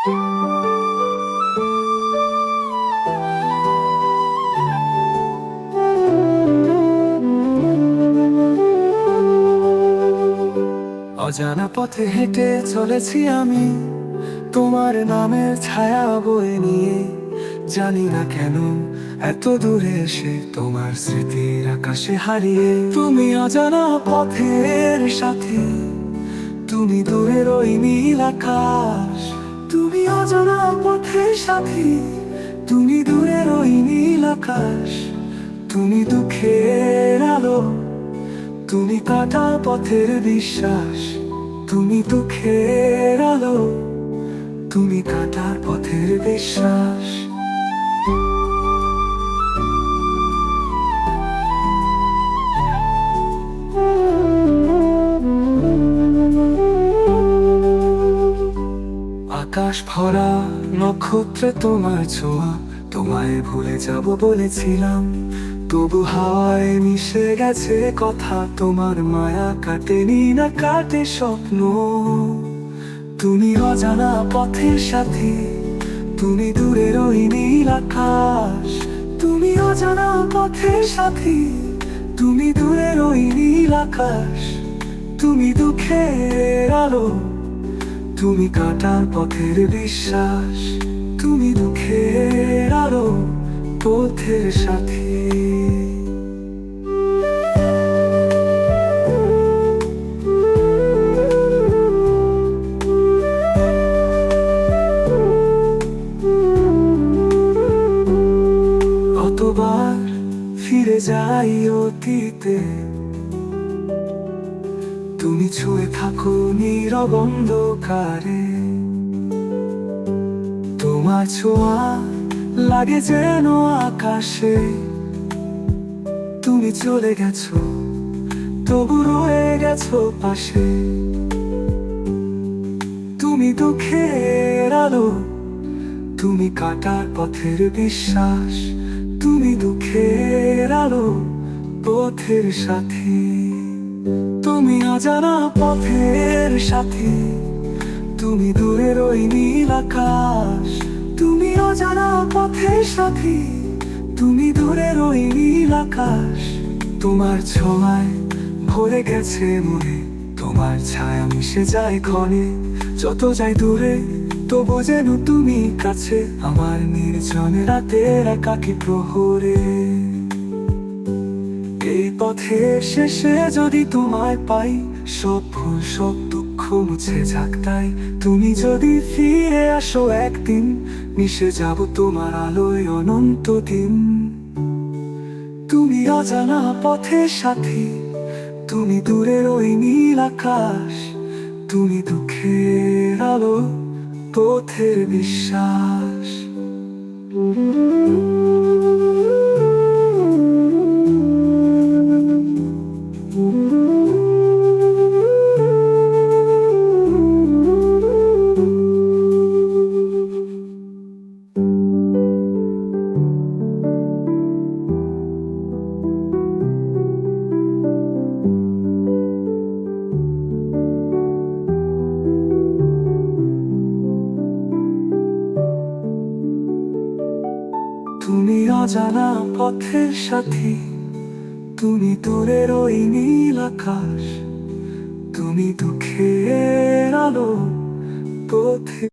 অজানা পথে হেঁটে চলেছি আমি। তোমার নামের ছায়া বয়ে নিয়ে। জানি না কেন এত দূরে এসে তোমার স্মৃতির আকাশে হারিয়ে। তুমি অজানা পথের সাথে, তুমি দূরের ওই নীল অজানা পথের সাথী, তুমি দূরের ওই নীল আকাশ, তুমি দুঃখের আলো, তুমি কাটা পথের বিশ্বাস, তুমি দুঃখের আলো, তুমি কাটার পথের বিশ্বাস। আকাশ ভরা নক্ষত্রে তোমার ছোঁয়া, তোমায় ভুলে যাব বলেছিলাম। তবু হাওয়ায় মিশে গেছে কথা, তোমার মায়া কাটেনি না কাটে স্বপ্ন। তুমি অজানা পথের সাথে, তুমি দূরে ওই নীল আকাশ। তুমি অজানা পথের সাথে, তুমি দূরে ওই নীল আকাশ। তুমি দুঃখের আলো তুমি কাটার পথের বিশ্বাস তুমি দুঃখের আরও পথের সাথে। কতবার ফিরে যাই অতীতে তুমি ছুঁয়ে থাকো নীরব অন্ধকারে। তোমার ছোঁয়া লাগে যেন আকাশে। তুমি চলে গেছো, তবু রয়ে গেছো পাশে। তুমি দুঃখের আলো, তুমি কাটার পথের বিশ্বাস। তুমি দুঃখের আলো, পথের সাথে। তুমি অজানা পথের সাথে, তুমি দূরের ওই নীল আকাশ, তুমি অজানা পথের সাথে, তুমি দূরের ওই নীল আকাশ। তোমার ছোঁয়ায় ভরে গেছে মনে, তোমার ছায়া মিশে যায় ক্ষণে। যত যাই দূরে, তবু যেন তুমি কাছে, আমার নির্জনে রাতের একাকি প্রহরে। পথে শেষে যদি তোমায় পাই সব ভুল সব দুঃখ মুছে যাক তাই। তুমি যদি ফিরে আসো একদিন, মিশে যাব তোমার আলোয় অনন্ত দিন। তুমি অজানা পথের সাথে, তুমি দূরের ওই নীল আকাশ, তুমি দুঃখের আলো, পথের বিশ্বাস তুমি অজানা পথের সাথী। তুমি দূরের ওই নীল আকাশ। তুমি দুঃখের আলো পথে